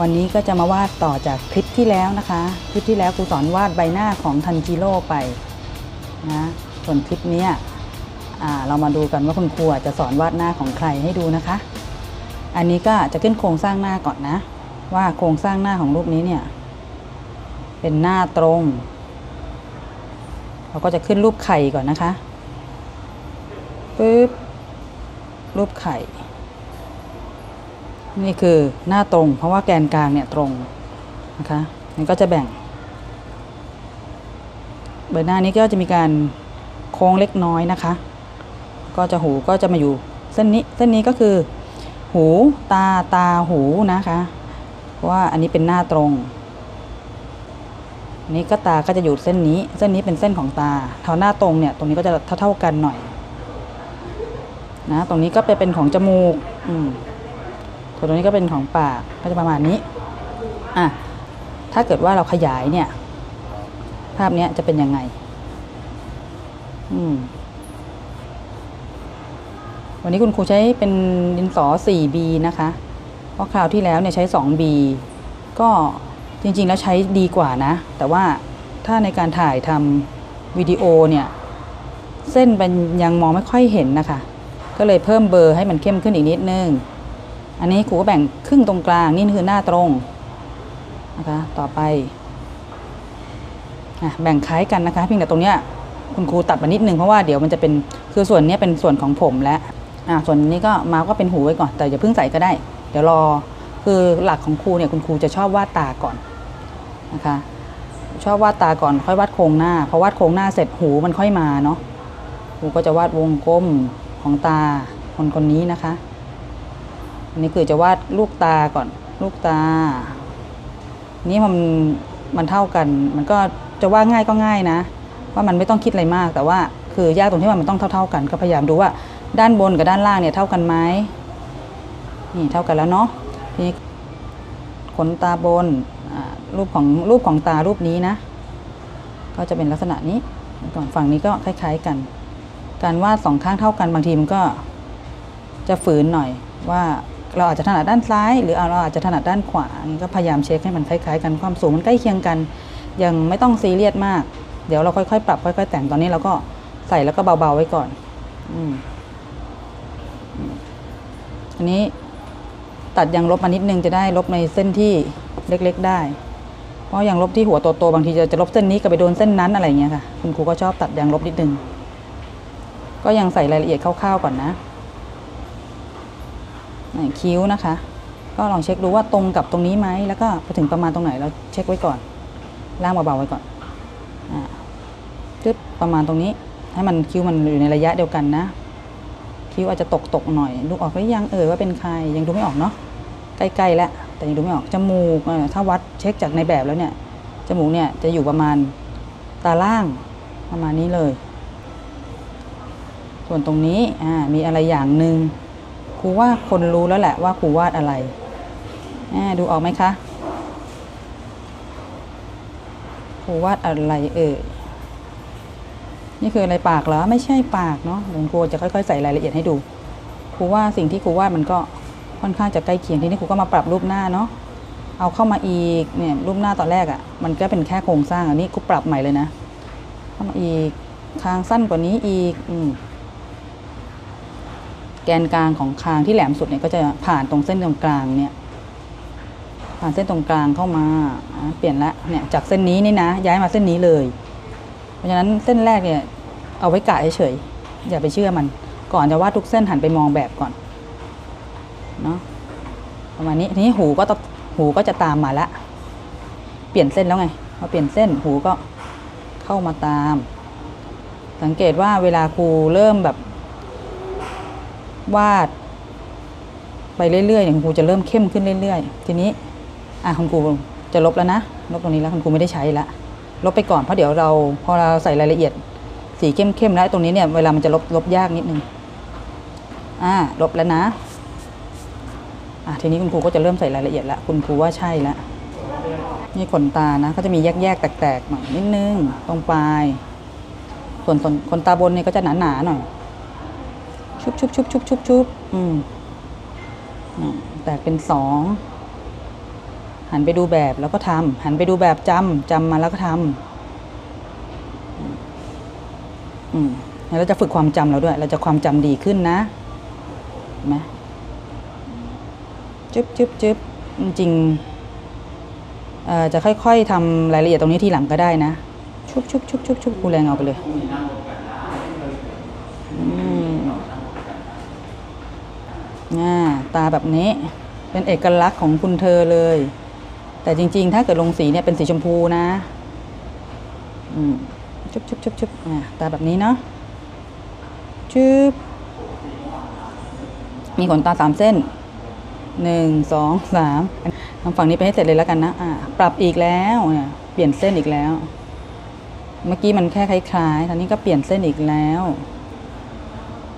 วันนี้ก็จะมาวาดต่อจากคลิปที่แล้วนะคะ คลิปที่แล้วครูสอนวาดใบหน้าของทันจิโร่ไปนะส่วนคลิปนี้เรามาดูกันว่าคุณครูจะสอนวาดหน้าของใครให้ดูนะคะ อันนี้ก็จะขึ้นโครงสร้างหน้าก่อนนะ ว่าโครงสร้างหน้าของรูปนี้เนี่ย เป็นหน้าตรง เราก็จะขึ้นรูปไข่ก่อนนะคะปึ๊บรูปไข่ นี่คือหน้าตรง เพราะว่าแกนกลางเนี่ยตรงนะคะมันก็จะแบ่งใบหน้านี้ก็จะมีการโค้งเล็กน้อยนะคะ ก็จะหูก็จะมาอยู่เส้นนี้เส้นนี้ก็คือ หูตาตาหูนะคะเพราะว่าอันนี้เป็นหน้าตรงนี้ก็ตาก็จะอยู่เส้นนี้ เส้นนี้เป็นเส้นของตาเท่าหน้าตรงเนี่ย ตรงนี้ก็จะเท่าเท่ากันหน่อย นะ ตรงนี้ก็ไปเป็นของจมูก อืม ส่วนตรงนี้ก็เป็นของปากก็จะประมาณนี้อะถ้าเกิดว่าเราขยายเนี่ย ภาพนี้จะเป็นยังไง อืม วันนี้คุณครูใช้เป็นดินสอ 4B นะคะ เพราะคราวที่แล้วเนี่ยใช้ 2B ก็จริง ๆ แล้วใช้ดีกว่านะ แต่ว่าถ้าในการถ่ายทำวิดีโอเนี่ย เส้นมันยังมองไม่ค่อยเห็นนะคะ ก็เลยเพิ่มเบอร์ให้มันเข้มขึ้นอีกนิดนึง อันนี้ครูก็แบ่งครึ่งตรงกลางนี่คือหน้าตรงนะคะต่อไปอแบ่งคล้ายกันนะคะเพียงแต่ตรงเนี้ยคุณครูตัดมานิดนึงเพราะว่าเดี๋ยวมันจะเป็นคือส่วนนี้เป็นส่วนของผมแล้วอะส่วนนี้ก็มาก็เป็นหูไว้ก่อนแต่อย่าเพิ่งใส่ก็ได้ เดี๋ยวรอคือหลักของครูเนี่ยคุณครูจะชอบวาดตาก่อนนะคะชอบวาดตาก่อนค่อยวาดโครงหน้าพอวาดโครงหน้าเสร็จหูมันค่อยมาเนาะครูก็จะวาดวงกลมของตาคนคนนี้นะคะ อันนี้คือจะวาดลูกตาก่อนลูกตา นี่มันมันเท่ากัน มันก็จะวาดง่ายก็ง่ายนะ ว่ามันไม่ต้องคิดอะไรมาก แต่ว่าคือยากตรงที่ว่ามันต้องเท่า ๆกัน ก็พยายามดูว่าด้านบนกับด้านล่างเนี่ยเท่ากันไหมนี่เท่ากันแล้วเนาะทีนี้ขนตาบนรูปของรูปของตารูปนี้นะ ก็จะเป็นลักษณะนี้ก่อนฝั่งนี้ก็คล้าย ๆกัน การวาดสองข้างเท่ากันบางทีมันก็จะฝืนหน่อยว่า เราอาจจะถนัดด้านซ้าย หรือเราอาจจะถนัดด้านขวาก็พยายามเช็คให้มันคล้ายๆกันความสูงมันใกล้เคียงกัน ยังไม่ต้องซีเรียสมาก เดี๋ยวเราค่อยๆปรับค่อย ๆ แต่งตอนนี้เราก็ใส่แล้วก็เบาๆไว้ก่อนอันนี้ตัดยางลบมานิดนึงจะได้ลบในเส้นที่เล็ก ๆ ได้ เพราะยางลบที่หัวโตๆบางทีจะจะลบเส้นนี้ก็ไปโดนเส้นนั้นอะไรอย่างเงี้ยค่ะ คุณครูก็ชอบตัดยางลบนิดนึง ก็ยังใส่รายละเอียดคร่าวๆก่อนนะ คิ้วนะคะ ก็ลองเช็คดูว่าตรงกับตรงนี้ไหมแล้วก็ไปถึงประมาณตรงไหนเราเช็คไว้ก่อนล่างเบาๆไว้ก่อนอ่าจึ๊บประมาณตรงนี้ ให้มันคิ้วมันอยู่ในระยะเดียวกันนะ คิ้วอาจจะตกตกหน่อยดูออกหรือยังเอ่ยว่าเป็นใครยังดูไม่ออกเนาะใกล้ๆแล้วแต่ยังดูไม่ออกจมูกถ้าวัดเช็คจากในแบบแล้วเนี่ยจมูกเนี่ยจะอยู่ประมาณตาล่างประมาณนี้เลย ส่วนตรงนี้อ่ามีอะไรอย่างหนึ่ง ครูว่าคนรู้แล้วแหละว่าครูวาดอะไรดูออกไหมคะครูวาดอะไรเอ่ยนี่คืออะไรปากเหรอไม่ใช่ปากเนาะเดี๋ยวครูจะค่อยๆใส่รายละเอียดให้ดูครูว่าสิ่งที่ครูวาดมันก็ค่อนข้างจะใกล้เคียงทีนี้ครูก็มาปรับรูปหน้าเนาะเอาเข้ามาอีกเนี่ยรูปหน้าตอนแรกอะ่ะมันก็เป็นแค่โครงสร้างอันนี้ครูปรับใหม่เลยนะเข้ามาอีกคางสั้นกว่านี้อีกอืม แกนกลางของคางที่แหลมสุดเนี่ยก็จะผ่านตรงเส้นตรงกลางเนี่ยผ่านเส้นตรงกลางเข้ามาเปลี่ยนละเนี่ยจากเส้นนี้นี่นะ ย้ายมาเส้นนี้เลย เพราะฉะนั้นเส้นแรกเนี่ยเอาไว้กะเฉยๆอย่าไปเชื่อมัน ก่อนจะวาดทุกเส้นหันไปมองแบบก่อนเนาะประมาณนี้ทีนี้หูก็ต้อหูก็จะตามมาละเปลี่ยนเส้นแล้วไงพอเปลี่ยนเส้นหูก็เข้ามาตาม สังเกตว่าเวลาครูเริ่มแบบ วาด ไปเรื่อยๆเนี่ยคุณครูจะเริ่มเข้มขึ้นเรื่อยๆ ทีนี้ อะคุณครูจะลบแล้วนะลบตรงนี้แล้วคุณครูไม่ได้ใช้ละลบไปก่อนเพราะเดี๋ยวเราพอเราใส่รายละเอียด สีเข้มๆแล้วตรงนี้เนี่ยเวลามันจะลบลบยากนิดนึงอ่าลบแล้วนะอะทีนี้คุณครูก็จะเริ่มใส่รายละเอียดล้วคุณครูว่าใช่ล้วนี่ขนตานะก็จะมีแยกๆแตกๆหน่อยนิดนึงตรงปลายส่วนขนตาบนเนี่ยก็จะหนาๆหน่อย ชุบชุบชุบชุบชุบชุบอืมแตกเป็นสองหันไปดูแบบแล้วก็ทำหันไปดูแบบจำจำมาแล้วก็ทำอืมแล้วเราจะฝึกความจำเราด้วย เราจะความจำดีขึ้นนะเห็นไหมจึ๊บจึ๊บจึ๊บจริงอ่อจะค่อยๆทำรายละเอียดตรงนี้ทีหลังก็ได้นะ ชุบชุบชุบชุบชุบกูแรงเอาไปเลยอืมอ่า ตาแบบนี้เป็นเอกลักษณ์ของคุณเธอเลย แต่จริง ๆ ถ้าเกิดลงสีเนี่ยเป็นสีชมพูนะชุบชุบชุบชุบอ่าตาแบบนี้เนาะชุบมีขนตาสามเส้นหนึ่งสองสามทางฝั่งนี้ไปให้เสร็จเลยแล้วกันนะอ่าปรับอีกแล้วเนี่ยเปลี่ยนเส้นอีกแล้ว เมื่อกี้มันแค่คล้ายๆตอนนี้ก็เปลี่ยนเส้นอีกแล้ว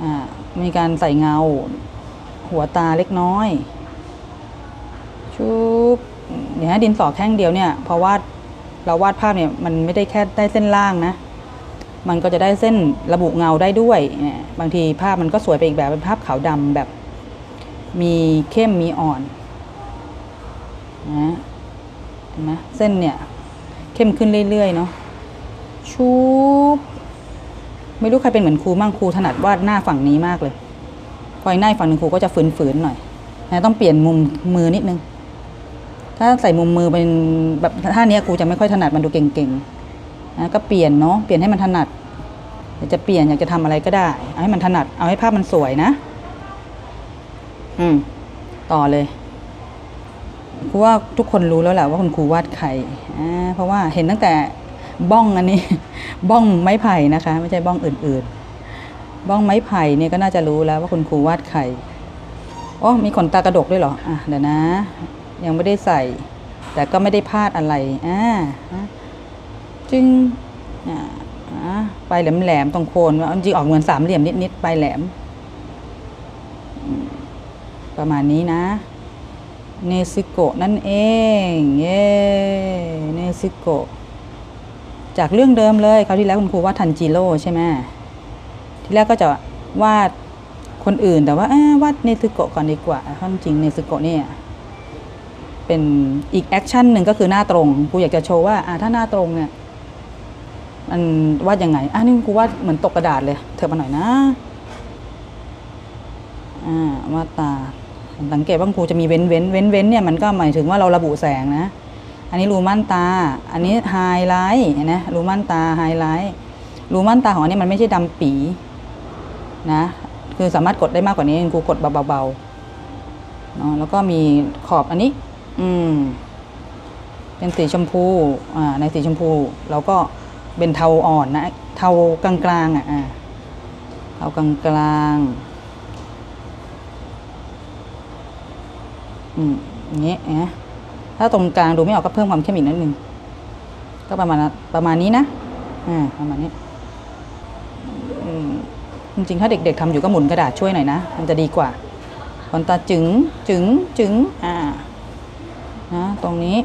อ่ามีการใส่เงา หัวตาเล็กน้อยชุบเดี๋ยวให้ดินสอแข้งเดียวเนี่ยพราะวาดเราวาดภาพเนี่ยมันไม่ได้แค่ได้เส้นล่างนะ มันก็จะได้เส้นระบุเงาได้ด้วยเนี่ยบางทีภาพมันก็สวยไปอีกแบบเป็นภาพขาวดำแบบ มีเข้มมีอ่อนนะเห็นไหมเส้นเนี่ยเข้มขึ้นเรื่อยๆเนาะชุบไม่รู้ใครเป็นเหมือนครูมั่งครูถนัดวาดหน้าฝั่งนี้มากเลย พออีกหน้าอีกฝั่งหนึ่งครูก็จะฝืนๆหน่อยนะต้องเปลี่ยนมุมมือนิดนึง ถ้าใส่มุมมือเป็นแบบท่าเนี้ยครูจะไม่ค่อยถนัดมันดูเก่งๆนะก็เปลี่ยนเนาะเปลี่ยนให้มันถนัดอยากจะเปลี่ยนอยากจะทำอะไรก็ได้เอาให้มันถนัดเอาให้ภาพมันสวยนะ อืม ต่อเลยครูว่าทุกคนรู้แล้วแหละว่าคุณครูวาดใครอ่เพราะว่าเห็นตั้งแต่บ้องอันนี้ บ้องไม้ไผ่นะคะ ไม่ใช่บ้องอื่น ๆ บ้องไม้ไผ่เนี่ยก็น่าจะรู้แล้วว่าคุณครูวาดใครโอ้มีขนตากระดกด้วยเหรออะเดี๋ยวนะ ยังไม่ได้ใส่ แต่ก็ไม่ได้พลาดอะไรอ่าจึงอ่าปลายแหลมๆตรงโคนว่าจริงออกเหมือนสามเหลี่ยมนิดๆปลายแหลม ประมาณนี้นะเนซึโกะนั่นเอง เย้เนซึโกะจากเรื่องเดิมเลยคราวที่แล้วคุณครูว่าทันจิโร่ใช่ไหม ที่แรกก็จะวาดคนอื่นแต่ว่าอ้ยวาดเนซึโกะก่อนดีกว่าเพราะจริงเนซึโกะเนี่ยเป็นอีกแอคชั่นหนึ่งก็คือหน้าตรงครูอยากจะโชว์ว่าอ่าถ้าหน้าตรงเนี่ยมันวาดยังไงอะนี่ครูวาดเหมือนตกกระดาษเลย เธอมาหน่อยนะอ่าวาดตาสังเกตว่าครูจะมีเว้นเว้นเว้นเว้นเนี่ยมันก็หมายถึงว่าเราระบุแสงนะ อันนี้รูม่านตา อันนี้ไฮไลท์นะรูม่านตาไฮไลท์รูม่านตาของอันนี้มันไม่ใช่ดำปี นะคือสามารถกดได้มากกว่านี้ครูกดเบาๆเนาะแล้วก็มีขอบอันนี้ อืม เป็นสีชมพูอ่าในสีชมพูเราก็เป็นเทาอ่อนนะ เทากลางๆอะอ่าเทากลางๆอืมอย่างนี้ยนะถ้าตรงกลางดูไม่ออกก็เพิ่มความเข้มอีกนิดนึงก็ประมาณนั้นประมาณนี้นะอ่าประมาณนี้ จริงๆ ถ้าเด็ก ๆทำอยู่ก็หมุนกระดาษช่วยหน่อยนะ มันจะดีกว่าขนตาจึงจึงจึงอ่านะตรงนี้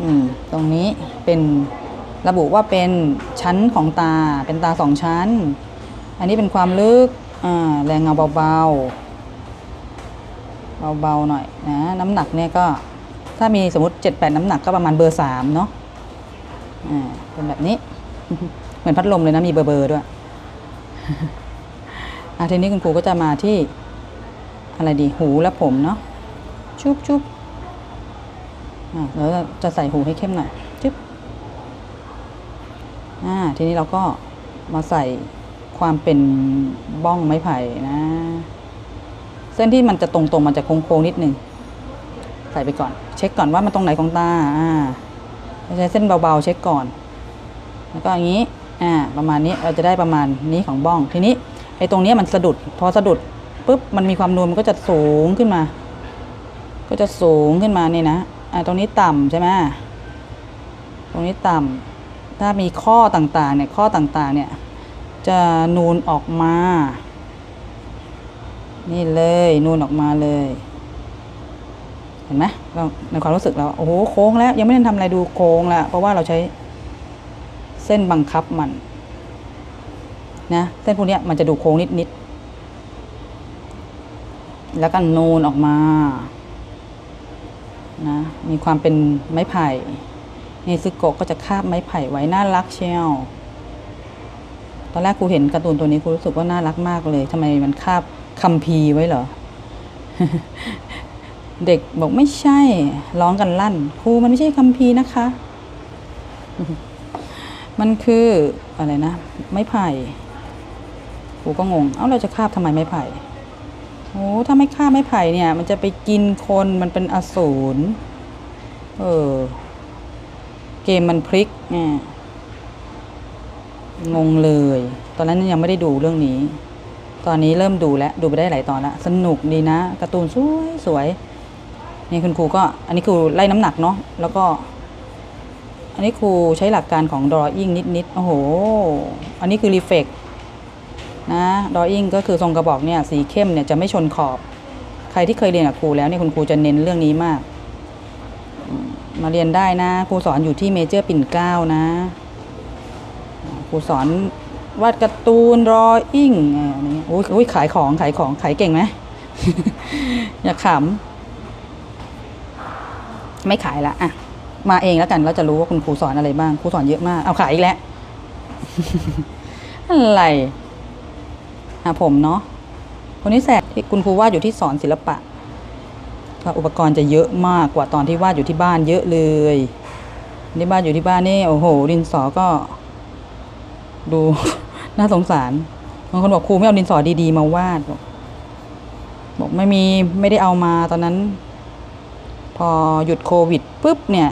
อืมตรงนี้เป็นระบุว่าเป็นชั้นของตาเป็นตาสองชั้น อันนี้เป็นความลึกอ่าแรงเงาเบาๆเบาๆหน่อยนะน้ำหนักเนี่ยก็ถ้ามีสมมติ 7-8 น้ำหนักก็ประมาณเบอร์ 3 เนาะอ่าเป็นแบบนี้ เหมือนพัดลมเลยนะ มีเบอร์เบอร์ด้วย อะทีนี้คุณครูก็จะมาที่อะไรดีหูและผมเนาะชุบชุบอ่าแล้วจะใส่หูให้เข้มหน่อยจุ๊บอ่าทีนี้เราก็มาใส่ความเป็นบ้องไม้ไผ่นะ เส้นที่มันจะตรงๆมันจะโค้งๆนิดนึงใส่ไปก่อน เช็คก่อนว่ามันตรงไหนของตาอ่าใช้เส้นเบาๆเช็คก่อน แล้วก็อย่างนี้ อ่าประมาณนี้เราจะได้ประมาณนี้ของบ้อง ทีนี้ไอ้ตรงนี้มันสะดุด พอสะดุดปุ๊บมันมีความนูนมันก็จะสูงขึ้นมา ก็จะสูงขึ้นมานี่นะอ่าตรงนี้ต่ำใช่ไหมตรงนี้ต่ำถ้ามีข้อต่างๆเนี่ยข้อต่างๆเนี่ยจะนูนออกมา นี่เลยนูนออกมาเลยเห็นไหมเราในความรู้สึกเราโอ้โหโค้งแล้วยังไม่ได้ทำอะไรดูโค้งแล้วเพราะว่าเราใช้ เส้นบังคับมันนะเส้นพวกนี้มันจะดูโค้งนิดๆแล้วก็นูนออกมานะมีความเป็นไม้ไผ่เนซึโกะก็จะคาบไม้ไผ่ไว้น่ารักเชียวตอนแรกครูเห็นการ์ตูนตัวนี้ครูรู้สึกว่าน่ารักมากเลยทำไมมันคาบคัมภีร์ไว้เหรอเด็กบอกไม่ใช่ ร้องกันลั่น ครูมันไม่ใช่คัมภีนะคะ มันคืออะไรนะ ไม้ไผ่ครูก็งง เอ้าเราจะคาบทำไมไม้ไผ่โอ้ถ้าไม่คาบไม้ไผ่เนี่ย มันจะไปกินคนมันเป็นอสูรเออ เกมมันพลิกไงงงเลย ตอนนั้นยังไม่ได้ดูเรื่องนี้ ตอนนี้เริ่มดูแล้ว ดูไปได้หลายตอนแล้ว สนุกดีนะการ์ตูนสวยสวยนี่คุณครูก็ อันนี้ครูไล่น้ำหนักเนาะแล้วก็ อันนี้ครูใช้หลักการของ drawing นิดๆ โอ้โห อันนี้คือ reflect นะ drawing ก็คือทรงกระบอกเนี่ยสีเข้มเนี่ยจะไม่ชนขอบ ใครที่เคยเรียนกับครูแล้วเนี่ยคุณครูจะเน้นเรื่องนี้มาก มาเรียนได้นะ ครูสอนอยู่ที่เมเจอร์ปิ่นเกล้านะ ครูสอนวาดการ์ตูน drawing อ่าอะไรเงี้ยอ้ยโอ้ยขายของขายของขายเก่งไหมอย่าขำ ไม่ขายละอะ มาเองแล้วกันเราจะรู้ว่าคุณครูสอนอะไรบ้างครูสอนเยอะมากเอาขายอีกแล้วอะไรอะผมเนาะคนนี้แสกที่คุณครูวาดอยู่ที่สอนศิลปะก็อุปกรณ์จะเยอะมากกว่าตอนที่วาดอยู่ที่บ้านเยอะเลยนี่บ้านอยู่ที่บ้านนี่โอ้โห ดินสอก็ ดู น่าสงสารบางคนบอกครูไม่เอาดินสอดีๆมาวาดบอกบอกไม่มีไม่ได้เอามาตอนนั้น พอหยุดโควิดปุ๊บเนี่ย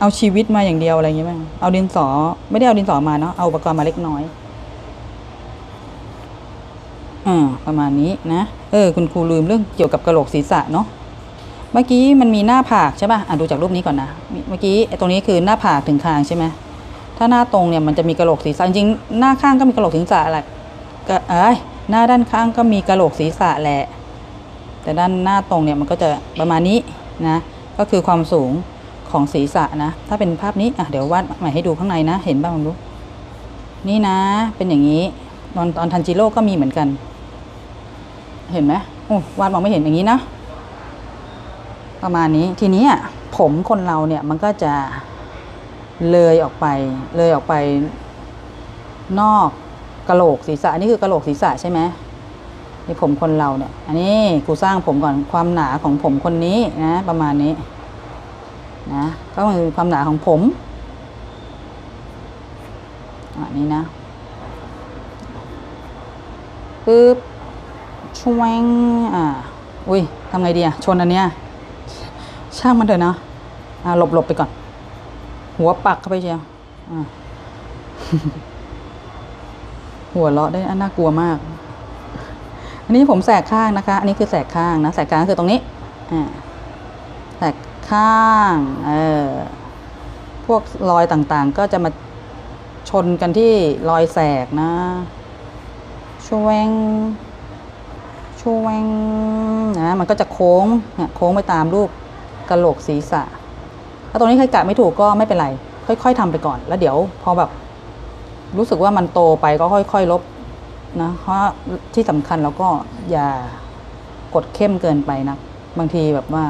เอาชีวิตมาอย่างเดียวอะไรอย่างเงี้ยมั้งเอาดินสอ ไม่ได้เอาดินสอมาเนาะเอาอุปกรณ์มาเล็กน้อยอ่าประมาณนี้นะ เออ คุณครูลืมเรื่องเกี่ยวกับกระโหลกศีรษะเนาะเมื่อกี้มันมีหน้าผากใช่ป่ะอะดูจากรูปนี้ก่อนนะเมื่อกี้ตรงนี้คือหน้าผากถึงคางใช่ไหมถ้าหน้าตรงเนี่ยมันจะมีกระโหลกศีรษะจริงๆหน้าข้างก็มีกระโหลกศีรษะแหละก็เอ้ยหน้าด้านข้างก็มีกระโหลกศีรษะแหละ แต่ด้านหน้าตรงเนี่ยมันก็จะประมาณนี้นะ ก็คือความสูง ของศีรษะนะ ถ้าเป็นภาพนี้อะเดี๋ยววาดใหม่ให้ดูข้างในนะ เห็นบ้างลองดูนี่นะ เป็นอย่างนี้ ตอนตอนทันจิโร่ก็มีเหมือนกัน เห็นไหมโอ้วาดมองไม่เห็นอย่างนี้นะประมาณนี้ทีนี้ผมคนเราเนี่ยมันก็จะเลยออกไป เลยออกไป นอกกระโหลกศีรษะอันนี้คือกระโหลกศีรษะใช่ไหมนี่ผมคนเราเนี่ย อันนี้กูสร้างผมก่อนความหนาของผมคนนี้นะ ประมาณนี้ นะก็คือความหนาของผมอันนี้นะปึ๊บช่วงอ่าอุ้ยทำไงดีอะชนอันเนี้ยช่างมันเถอะนะอ่าหลบหลบไปก่อน หัวปักเข้าไปเชียวอะหัวเราะได้อันน่ากลัวมาก อันนี้ผมแสกข้างนะคะ อันนี้คือแสกข้างนะ แสกกลางคือตรงนี้ อ่า ข้างเออพวกรอยต่างๆ ก็จะมาชนกันที่รอยแสกนะช่วงช่วงนะมันก็จะโค้งเนี่ยโค้งไปตามรูปกระโหลกศีรษะ ถ้าตรงนี้ใครกะไม่ถูกก็ไม่เป็นไร ค่อย ๆทำไปก่อน แล้วเดี๋ยวพอแบบรู้สึกว่ามันโตไปก็ค่อย ๆ ลบนะเพราะที่สำคัญเราก็อย่ากดเข้มเกินไปนะ บางทีแบบว่า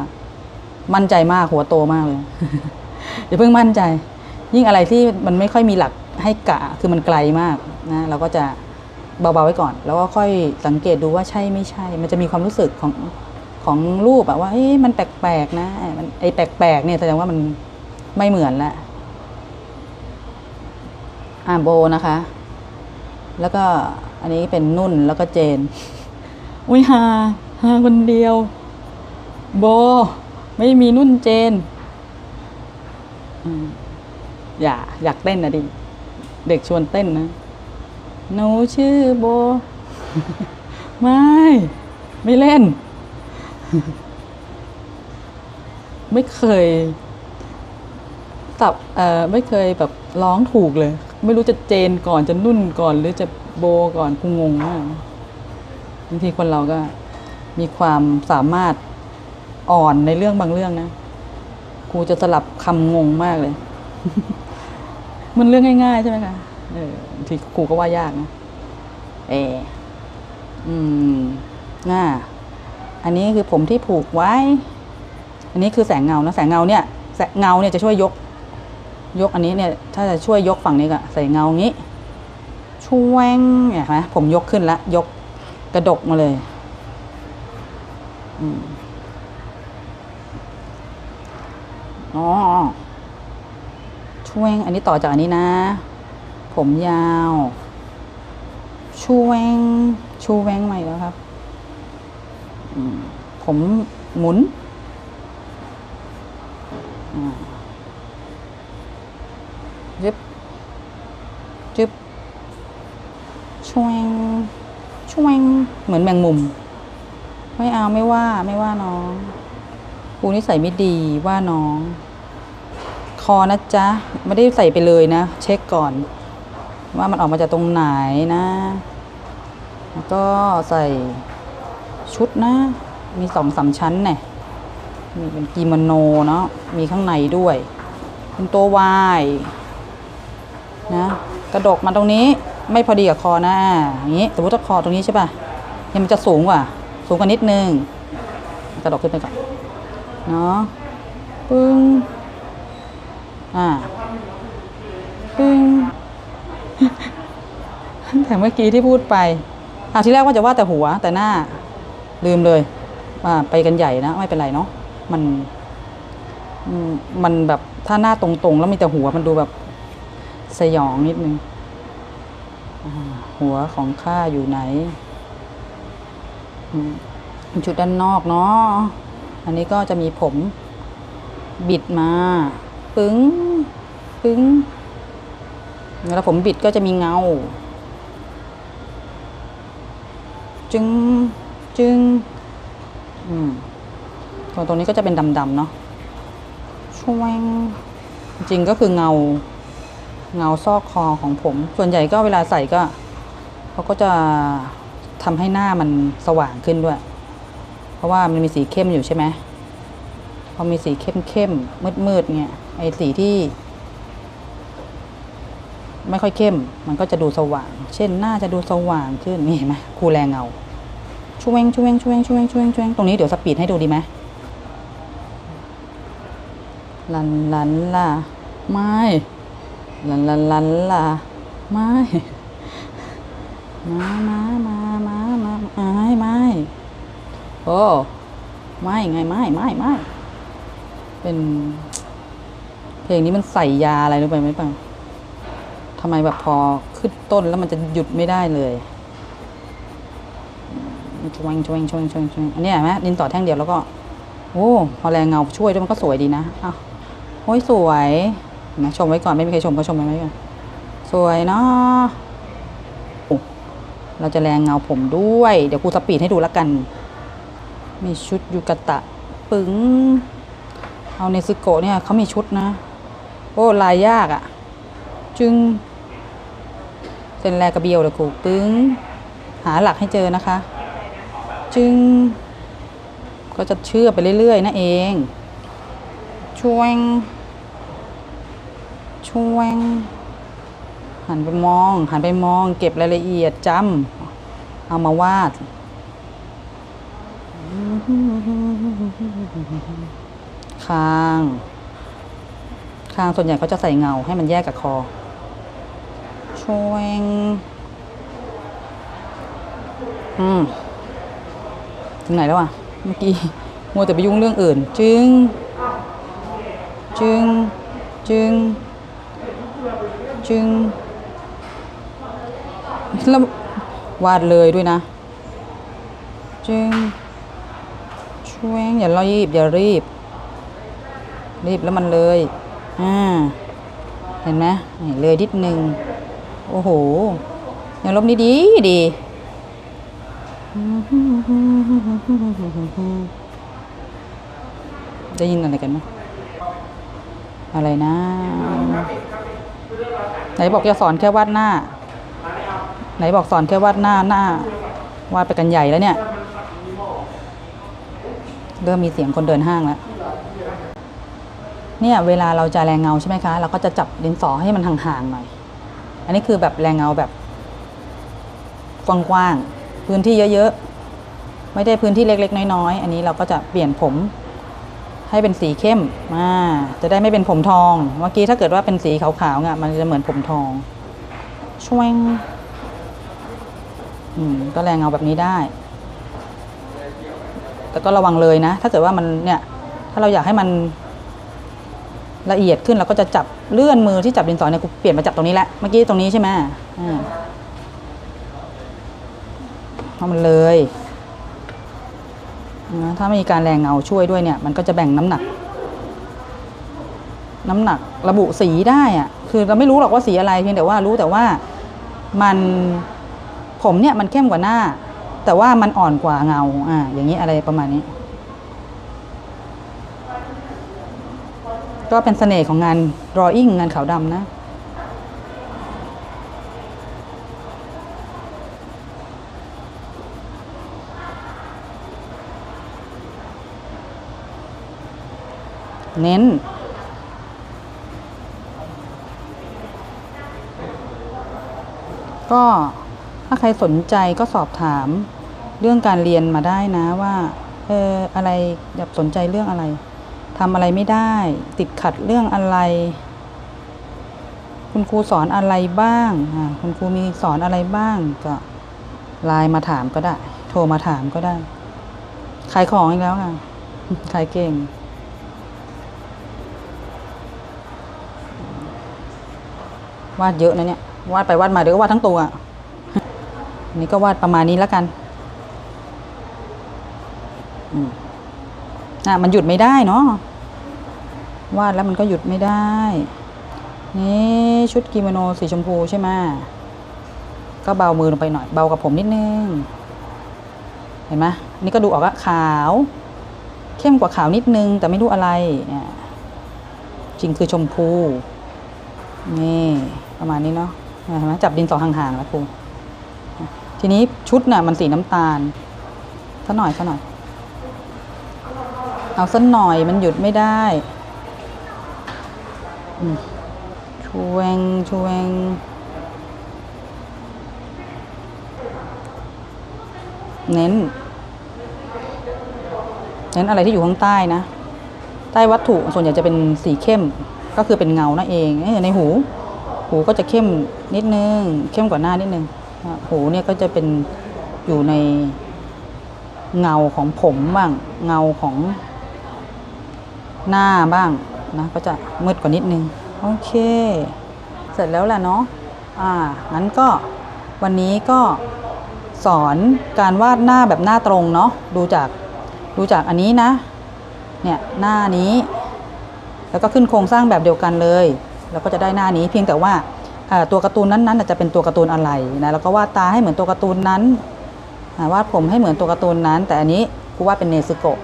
มั่นใจมากหัวโตมากเลย อย่าเพิ่งมั่นใจ ยิ่งอะไรที่มันไม่ค่อยมีหลักให้กะคือมันไกลมากนะเราก็จะเบาๆไว้ก่อน แล้วก็ค่อยสังเกตดูว่าใช่ไม่ใช่ มันจะมีความรู้สึกของของรูปอะว่าเฮ้ยมันแปลกๆนะมันไอ้แปลกๆเนี่ยแสดงว่ามันไม่เหมือนละอ่าโบนะคะ แล้วก็อันนี้เป็นนุ่นแล้วก็เจน อุ้ยฮาฮาคนเดียว โบ ไม่มีนุ่นเจนอย่าอยากเต้นนะดิ เด็กชวนเต้นนะ หนูชื่อโบ ไม่ ไม่เล่น ไม่เคยสับเอ่อไม่เคยแบบร้องถูกเลย ไม่รู้จะเจนก่อนจะนุ่นก่อน หรือจะโบก่อนกูงงมากบางทีคนเราก็มีความสามารถ อ่อนในเรื่องบางเรื่องนะครูจะสลับคำงงมากเลย มันเรื่องง่ายๆใช่ไหมคะเออทีครูก็ว่ายากนะเอออืมน่าอันนี้คือผมที่ผูกไว้ อันนี้คือแสงเงานะแสงเงาเนี่ยแสงเงาเนี่ยจะช่วยยก ยกอันนี้เนี่ย ถ้าจะช่วยยกฝั่งนี้ก็ใส่เงางี้ช่วงเนี่ยนไหมผมยกขึ้นแล้วยกกระดกมาเลย อืม อ๋อช่วงอันนี้ต่อจากอันนี้นะ ผมยาวชูแวงชูแวงใหม่แล้วครับ ผมหมุน จึ๊บจึ๊บช่วงช่วงเหมือนแมงมุม ไม่เอาไม่ว่าไม่ว่าน้องครูนิสัยไม่ดีว่าน้อง คอนะจ๊ะ ไม่ได้ใส่ไปเลยนะ เช็คก่อน ว่ามันออกมาจากตรงไหนนะ แล้วก็ใส่ชุดนะ มีสองสามชั้นเนี่ยมีเป็นกิโมโนเนาะมีข้างในด้วย เป็นตัววายนะกระดกมาตรงนี้ไม่พอดีกับคอนะอย่างนี้สมมติว่าคอตรงนี้ใช่ป่ะเนี่ยมันจะสูงกว่า สูงกว่านิดนึงกระดกขึ้นไปก่อนเนาะปึ้ง อ่าปึ้งแต่เมื่อกี้ที่พูดไปอะที่แรกว่าจะว่าแต่หัวแต่หน้าลืมเลยอ่าไปกันใหญ่นะ ไม่เป็นไรเนาะมันมันแบบถ้าหน้าตรงๆ แล้วมีแต่หัวมันดูแบบสยองนิดนึงหัวของข้าอยู่ไหนชุดด้านนอกเนาะอันนี้ก็จะมีผมบิดมา ปึ้ง ปึ้งเวลาผมบิดก็จะมีเงา จึงจึงอืมส่วตรงนี้ก็จะเป็นดำๆเนาะช่วงจริงก็คือเงา เงาซอกคอของผม ส่วนใหญ่ก็เวลาใส่ก็เขาก็จะทำให้หน้ามันสว่างขึ้นด้วย เพราะว่ามันมีสีเข้มอยู่ใช่ไหมพอมีสีเข้มเข้มมืดมืดเนี่ยไอ้สีที่ ไม่ค่อยเข้ม มันก็จะดูสว่าง เช่นหน้าจะดูสว่างขึ้นนี่เห็นไหมคูแรงเงาช่วงช่วงช่วงช่วงช่วงช่วงตรงนี้เดี๋ยวสปีดให้ดูดีไหมลันลันล่ะไม่ลันลันลันล่ะไม่มามามามามาไม่ไม่โอ้ไม่ไงไม่ไม่ไม่เป็น เพลงนี้มันใส่ยาอะไรรู้ไปไหมปัง ทำไมแบบพอขึ้นต้นแล้วมันจะหยุดไม่ได้เลยชวงชวงชวงชวงชวงอันนี้เห็นไหมดินต่อแท่งเดียวแล้วก็ โอ้พอแรงเงาช่วยด้วยมันก็สวยดีนะอ้าวโอ้ยสวยนไหมชมไว้ก่อนไม่มีใครชมก็ชมไว้ก่อนสวยเนาะเราจะแรงเงาผมด้วย เดี๋ยวครูสปีดให้ดูแล้วกัน มีชุดยูกะตะ ปึ้งเอาในซึโกะเนี่ยเขามีชุดนะ โอ้ลายยากอะ่ะ จึงเส้นแรกกระเบียวเลยครูปึ้ง หาหลักให้เจอนะคะ จึง ก็จะเชื่อไปเรื่อยๆนั่นเอง ช่วง ช่วง หันไปมอง หันไปมอง เก็บรายละเอียดจำเอามาวาดคาง คางส่วนใหญ่เขาจะใส่เงาให้มันแยกกับคอ วงอืมถึงไหนแล้วอะ เมื่อกี้มัวแต่ไปยุ่งเรื่องอื่น จึง จึง จึง จึง แล้ววาดเลยด้วยนะ จึง ช่วงอย่ารีบ อย่ารีบ รีบแล้วมันเลย อ่า เห็นไหมเลยนิดนึง โอ้โหยังลบนี้ดีดีได้ยินอะไรกันไหมอะไรนะ ไหนบอกจะสอนแค่วาดหน้า ไหนบอกสอนแค่วาดหน้าหน้าวาดไปกันใหญ่แล้วเนี่ย เริ่มมีเสียงคนเดินห้างแล้วเนี่ยเวลาเราจะแรงเงาใช่ไหมคะ เราก็จะจับดินสอให้มันห่างๆหน่อย อันนี้คือแบบแรงเงาแบบกว้างๆพื้นที่เยอะๆ ไม่ได้พื้นที่เล็กๆ น้อยๆ อันนี้เราก็จะเปลี่ยนผมให้เป็นสีเข้มอ่าจะได้ไม่เป็นผมทอง เมื่อกี้ถ้าเกิดว่าเป็นสีขาวๆเนี่ยมันจะเหมือนผมทอง ช่วงอืมก็แรงเงาแบบนี้ได้ แต่ก็ระวังเลยนะ ถ้าเกิดว่ามันเนี่ย ถ้าเราอยากให้มันละเอียดขึ้นเราก็จะจับ เลื่อนมือที่จับดินสอเนี่ยกูเปลี่ยนมาจับตรงนี้แล้วเมื่อกี้ตรงนี้ใช่ไหมอ่าเอามันเลยนะถ้าไม่มีการแรงเงาช่วยด้วยเนี่ย มันก็จะแบ่งน้ำหนัก น้ำหนักระบุสีได้อะคือเราไม่รู้หรอกว่าสีอะไรเพียงแต่ว่ารู้แต่ว่ามันผมเนี่ยมันเข้มกว่าหน้า แต่ว่ามันอ่อนกว่าเงาอ่าอย่างนี้อะไรประมาณนี้ ก็เป็นเสน่ห์ของงาน drawing งานขาวดำนะ เน้นก็ถ้าใครสนใจก็สอบถามเรื่องการเรียนมาได้นะว่า เอออะไรอยากสนใจเรื่องอะไร ทำอะไรไม่ได้ ติดขัดเรื่องอะไร คุณครูสอนอะไรบ้าง คุณครูมีสอนอะไรบ้าง ก็ไลน์มาถามก็ได้ โทรมาถามก็ได้ ขายของอีกแล้วค่ะ ขายเก่งวาดเยอะนะเนี่ยวาดไปวาดมาเดี๋ยวก็วาดทั้งตัวอันนี้ก็วาดประมาณนี้แล้วกัน อืม อะมันหยุดไม่ได้เนาะวาดแล้วมันก็หยุดไม่ได้ นี่ชุดกิโมโนสีชมพูใช่ไหมก็เบามือลงไปหน่อยเบากับผมนิดนึง เห็นไหมนี่ก็ดูออกว่าขาว เข้มกว่าขาวนิดนึง แต่ไม่รู้อะไรอะจริงคือชมพู นี่ประมาณนี้เนาะเห็นไหมจับดินสอห่างๆแล้วครูทีนี้ชุดน่ะมันสีน้ำตาลสักหน่อยสักหน่อย เอาสักหน่อยมันหยุดไม่ได้อืมชวงชวงเน้น เน้นอะไรที่อยู่ข้างใต้นะ ใต้วัตถุส่วนใหญ่จะเป็นสีเข้มก็คือเป็นเงานั่นเองในหู หูก็จะเข้มนิดนึง เข้มกว่าหน้านิดนึง หูเนี่ยก็จะเป็นอยู่ในเงาของผมบ้าง เงาของ หน้าบ้างนะก็จะมืดกว่านิดนึง โอเค เสร็จแล้วแหละเนาะอ่างั้นก็วันนี้ก็สอนการวาดหน้าแบบหน้าตรงเนาะดูจากดูจากอันนี้นะ เนี่ยหน้านี้ แล้วก็ขึ้นโครงสร้างแบบเดียวกันเลย แล้วก็จะได้หน้านี้เพียงแต่ว่าตัวการ์ตูนนั้นๆจะเป็นตัวการ์ตูนอะไรนะแล้วก็วาดตาให้เหมือนตัวการ์ตูนนั้นวาดผมให้เหมือนตัวการ์ตูนนั้น แต่อันนี้กูวาดเป็นเนซึโกะ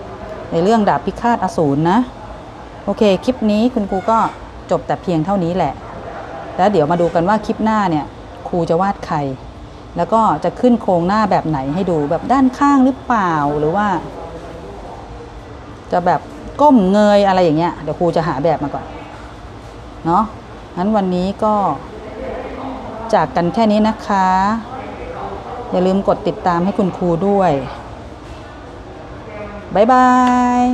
ในเรื่องดาบพิฆาตอสูรนะ โอเค คลิปนี้คุณครูก็จบแต่เพียงเท่านี้แหละ แล้วเดี๋ยวมาดูกันว่าคลิปหน้าเนี่ยครูจะวาดใคร แล้วก็จะขึ้นโครงหน้าแบบไหนให้ดูแบบด้านข้างหรือเปล่าหรือว่า จะแบบก้มเงยอะไรอย่างเงี้ยเดี๋ยวครูจะหาแบบมาก่อนเนาะงั้นวันนี้ก็จากกันแค่นี้นะคะ อย่าลืมกดติดตามให้คุณครูด้วย บ๊ายบาย